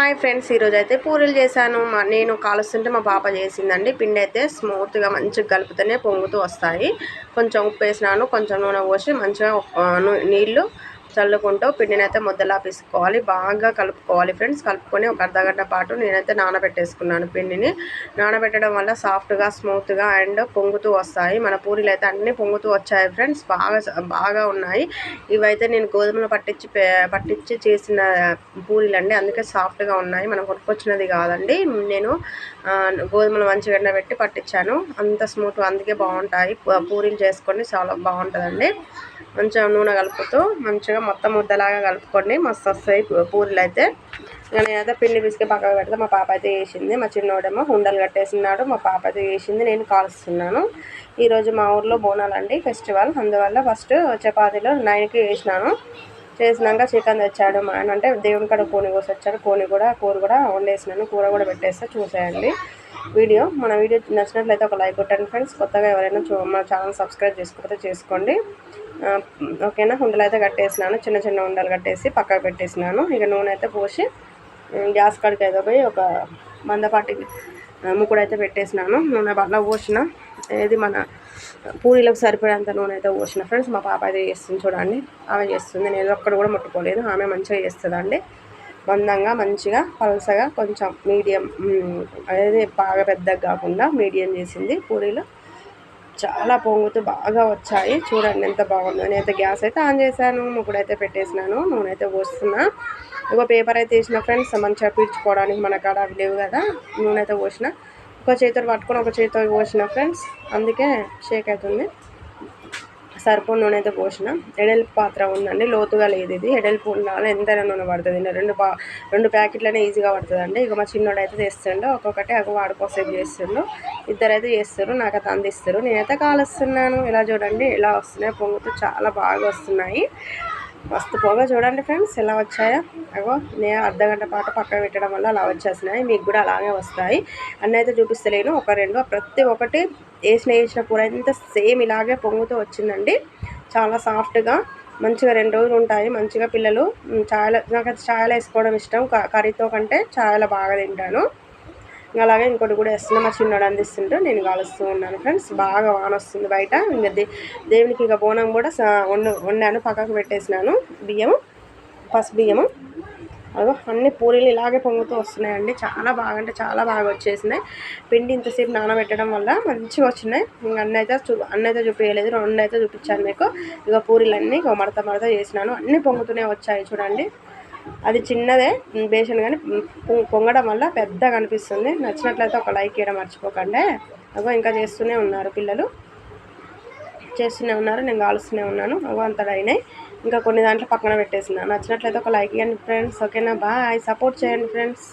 Hi friends ఈరోజు అయితే పూరీలు చేశాను. మా నేను కాలుస్తుంటే మా పాప చేసిందండి. పిండి అయితే స్మూత్గా మంచిగా కలుపుతూనే పొంగుతూ వస్తాయి. కొంచెం ఉప్పు వేసినాను కొంచెం నూనె పోసి మంచిగా నీళ్ళు చల్లుకుంటూ పిండిని అయితే ముద్దలా పిసుకోవాలి. బాగా కలుపుకోవాలి ఫ్రెండ్స్. కలుపుకొని ఒక అర్ధగంట పాటు నేనైతే నానబెట్టేసుకున్నాను పిండిని. నానబెట్టడం వల్ల సాఫ్ట్గా స్మూత్గా అండ్ పొంగుతూ వస్తాయి. మన పూరీలు అయితే అన్నీ పొంగుతూ వచ్చాయి ఫ్రెండ్స్. బాగా బాగా ఉన్నాయి. ఇవైతే నేను గోధుమలు పట్టించి పట్టించి చేసిన పూరీలు అండి అందుకే సాఫ్ట్గా ఉన్నాయి. మనం కొనుక్కొచ్చినది కాదండి. నేను గోధుమలు మంచిగా ఎండబెట్టి పట్టించాను. అంత స్మూత్ అందుకే బాగుంటాయి. పూరీలు చేసుకొని చాలా బాగుంటుందండి. మంచిగా నూనె కలుపుతూ మంచిగా మొత్తం ముద్దలాగా కలుపుకోండి. మస్తు వస్తాయి పూరీలు అయితే నేను నేనైతే పిండి పిసికి పక్కకు పెడితే మా పాప అయితే వేసింది మా చిన్నోడేమో ఉండలు కట్టేసినాడు. మా పాప అయితే వేసింది నేను కాలుస్తున్నాను. ఈరోజు మా ఊర్లో బోనాలండి ఫెస్టివల్. అందువల్ల ఫస్ట్ చపాతీలో నైన్కి వేసినాను చేసినాక చికెన్ తెచ్చాడు మా ఆయన. అంటే దేవుని కాడ కోని కోసి వచ్చాడు. కోని కూడా కూర కూడా వండేసినాను. కూర కూడా పెట్టేస్తే చూసేయండి. వీడియో. మన వీడియో నచ్చినట్లయితే ఒక లైక్ కొట్టండి ఫ్రెండ్స్. కొత్తగా ఎవరైనా చూ మన ఛానల్ సబ్స్క్రైబ్ చేసుకుంటే చేసుకోండి. ఓకేనా? ఉండలు అయితే కట్టేసినాను. చిన్న చిన్న ఉండలు కట్టేసి పక్కకు పెట్టేసినాను. ఇక నూనె అయితే పోసి గ్యాస్ కాడికి అయితే పోయి ఒక మందపాటి ముక్కుడు అయితే పెట్టేసినాను. నూనె బాగా పోసిన. ఏది మన పూరీలకు సరిపడేంత నూనె అయితే పోసిన ఫ్రెండ్స్. మా పాప అయితే చేస్తుంది చూడండి. ఆమె చేస్తుంది. నేను ఒక్కడ కూడా ముట్టుకోలేదు. ఆమె మంచిగా చేస్తుందండి. మందంగా మంచిగా పలసగా కొంచెం మీడియం అనేది బాగా పెద్దగా కాకుండా మీడియం చేసింది పూరీలు. చాలా పొంగుతూ బాగా వచ్చాయి. చూడండి ఎంత బాగుందో. నేనైతే గ్యాస్ అయితే ఆన్ చేశాను ముగ్గుడైతే పెట్టేసినాను నూనె అయితే పోస్తున్నా. ఒక పేపర్ అయితే వేసిన ఫ్రెండ్స్ మంచిగా పీడ్చుకోవడానికి మన కాడ అవి లేవు కదా నూనె అయితే పోసిన. ఒక చేతితో పట్టుకొని ఒక చేతితో పోసిన ఫ్రెండ్స్ అందుకే షేక్ అవుతుంది. సరిపోని నూనె అయితే పోసిన. ఎడల్పు పాత్ర ఉందండి. లోతుగా లేదు ఇది. ఎడల్పు ఉండాలి ఎంత నూనె పడుతుంది. రెండు పా రెండు ప్యాకెట్లనే ఈజీగా పడుతుందండి. ఇక మా చిన్నోడు అయితే చేస్తుండో ఒక్కొక్కటి ఒక వాడుకోసేపు చేస్తుండ్రు ఇద్దరు అయితే చేస్తారు నాకు అయితే అందిస్తారు నేనైతే కాలుస్తున్నాను. ఇలా చూడండి. ఇలా వస్తున్నాయి. పొంగుతూ చాలా బాగా వస్తున్నాయి. మస్తు పొగ చూడండి ఫ్రెండ్స్ ఎలా వచ్చాయో. అగో నేను అర్ధ గంట పాటు పక్కన పెట్టడం వల్ల అలా వచ్చేసినాయి. మీకు కూడా అలాగే వస్తాయి. అన్న అయితే చూపిస్తలేను. ఒక రెండు ప్రతి ఒక్కటి వేసిన వేసిన కూర అంతా సేమ్ ఇలాగే పొంగుతూ వచ్చిందండి. చాలా సాఫ్ట్గా మంచిగా రెండు రోజులు ఉంటాయి. మంచిగా పిల్లలు చాలా నాకైతే ఛాయలు వేసుకోవడం ఇష్టం. కర్రీతో కంటే చాలా బాగా తింటాను. అలాగే ఇంకోటి కూడా వేస్తున్నా మా చిన్నోడు అందిస్తుంటే నేను కలుస్తూ ఉన్నాను ఫ్రెండ్స్. బాగా వాన వస్తుంది బయట. ఇంకా దేవునికి ఇక బోనం కూడా వండు వండాను. పక్కకు పెట్టేసినాను. బియ్యము పసు బియ్యము. అదో అన్ని పూరీలు ఇలాగే పొంగుతూ వస్తున్నాయండి. చాలా బాగా అంటే చాలా బాగా వచ్చేసినాయి. పిండి ఇంతసేపు నానబెట్టడం వల్ల మంచిగా వచ్చినాయి. ఇంకా అన్న అయితే చూ అన్న అయితే చూపించలేదు రెండు అయితే చూపించాను మీకు. ఇక పూరీలన్నీ మడత మడత చేసినాను. అన్నీ పొంగుతూనే వచ్చాయి చూడండి. అది చిన్నదే బేషన్ కానీ పొంగడం వల్ల పెద్దగా అనిపిస్తుంది. నచ్చినట్లయితే ఒక లైక్ ఇవ్వడం మర్చిపోకండి. అగో ఇంకా చేస్తూనే ఉన్నారు పిల్లలు. చేస్తూనే ఉన్నారు నేను కాలుస్తూనే ఉన్నాను. అగో అంత ఇంకా కొన్ని దాంట్లో పక్కన పెట్టేసిన నచ్చినట్లయితే ఒక లైక్ ఇవ్వండి ఫ్రెండ్స్. ఓకేనా? బాయ్. సపోర్ట్ చేయండి ఫ్రెండ్స్.